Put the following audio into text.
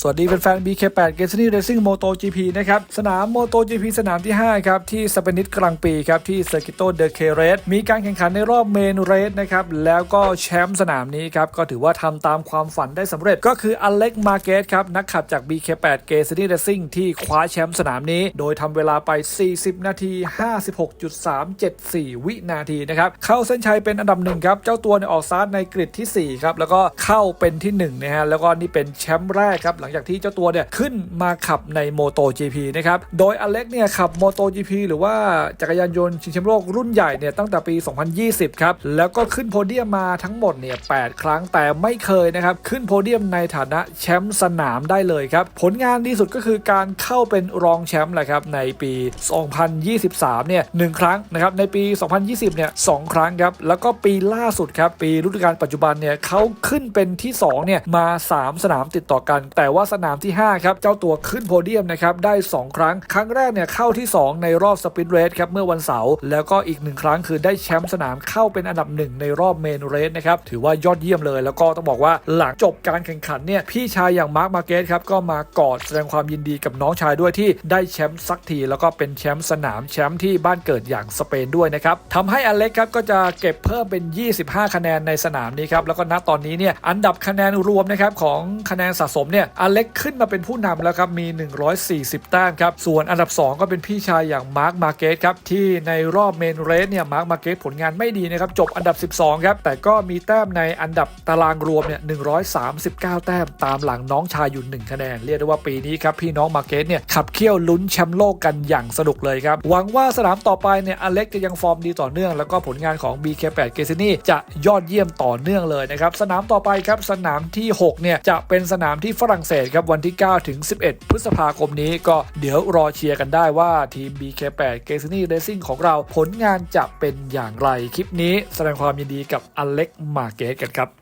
สวัสดีแฟนๆ BK8 g a s n y Racing Moto GP นะครับ สนาม Moto GP สนามที่ 5 ครับ ที่สเปนิตกลางปีครับ ที่ Circuito de c e r e s มีการแข่งขันในรอบเมนเรสนะครับ แล้วก็แชมป์สนามนี้ครับ ก็ถือว่าทำตามความฝันได้สำเร็จก็คืออเล็กมาเกสครับ นักขับจาก BK8 g a s n y Racing ที่คว้าแชมป์สนามนี้ โดยทำเวลาไป 40 นาที 56.374 วินาทีนะครับเข้าเส้นชัยเป็นอันดับหนึ่งครับเจ้าตัวเนี่ยออกสตาร์ในกริดที่4ครับแล้วก็เข้าเป็นที่1นะฮะแล้วก็นี่เป็นแชมป์แรกครับหลังจากที่เจ้าตัวเนี่ยขึ้นมาขับใน Moto GP นะครับ โดยอเล็กเนี่ยขับ Moto GP หรือว่าจักรยานยนต์ชิงแชมป์โลกรุ่นใหญ่เนี่ยตั้งแต่ปี 2020 ครับ แล้วก็ขึ้นโพเดียมมาทั้งหมดเนี่ย8ครั้งแต่ไม่เคยนะครับ ขึ้นโพเดียมในฐานะแชมป์สนามได้เลยครับ ผลงานดีสุดก็คือการเข้าเป็นรองแชมป์แหละครับในปี 2023 เนี่ยหครั้งนะครับในปี 2020 เนี่ยสครั้งครับแล้วก็ปีล่าสุดครับปีฤดูกาลปัจจุบันเนี่ยเขาขึ้นเป็นที่2เนี่ยมา 3 สนามติดต่อกัน แต่ว่าสนามที่ 5 ครับ เจ้าตัวขึ้นโพเดียมนะครับได้ 2 ครั้ง ครั้งแรกเนี่ยเข้าที่ 2 ในรอบสปินเรสครับเมื่อวันเสาร์แล้วก็อีกหนึ่งครั้งคือได้แชมป์สนามเข้าเป็นอันดับหนึ่งในรอบเมนเรสนะครับถือว่ายอดเยี่ยมเลย แล้วก็ต้องบอกว่าหลังจบการแข่งขันเนี่ยพี่ชายอย่างมาร์คมาเกสครับก็มากอดแสดงความยินดีกับน้องชายด้วยที่ได้แชมป์สักที แล้วก็เป็นแชมป์สนามแชมป์ที่บ้านเกิดอย่างสเปนด้วยนะครับทำให้อเล็กครับก็จะเก็บเพิ่มเป็น 25 คะแนนในสนามนี้ครับแล้วก็ณตอนนี้เนี่ยอันดับคะแนนรวมนะครับของคะแนนสะสมเนี่ยอเล็กขึ้นมาเป็นผู้นำแล้วครับ มี 140 แต้มครับ ส่วนอันดับ 2 ก็เป็นพี่ชายอย่างมาร์คมาเกสครับ ที่ในรอบเมนเรสเนี่ยมาร์คมาเกสผลงานไม่ดีนะครับ จบอันดับ 12 ครับ แต่ก็มีแต้มในอันดับตารางรวมเนี่ย 139 แต้มตามหลังน้องชายอยู่ 1 คะแนน เรียกได้ว่าปีนี้ครับพี่น้องมาเกสเนี่ยขับเคี่ยวลุ้นแชมป์โลกกันอย่างสนุกเลยครับ หวังว่าสนามต่อไปเนี่ยอเล็กจะยังฟอร์มดีต่อเนื่อง แล้วก็ผลงานของ BK8 เกซินี่จะยอดเยี่ยมต่อเนื่องเลยนะครับสนามต่อไปครับสนามที่6เนี่ยจะเป็นสนามที่ฝรั่งเศสครับวันที่ 9 ถึง 11 พฤษภาคมนี้ก็เดี๋ยวรอเชียร์กันได้ว่าทีม BK8 เกซินี่เรซิ่งของเราผลงานจะเป็นอย่างไรคลิปนี้แสดงความยินดีกับอเล็กมาเกตกันครับ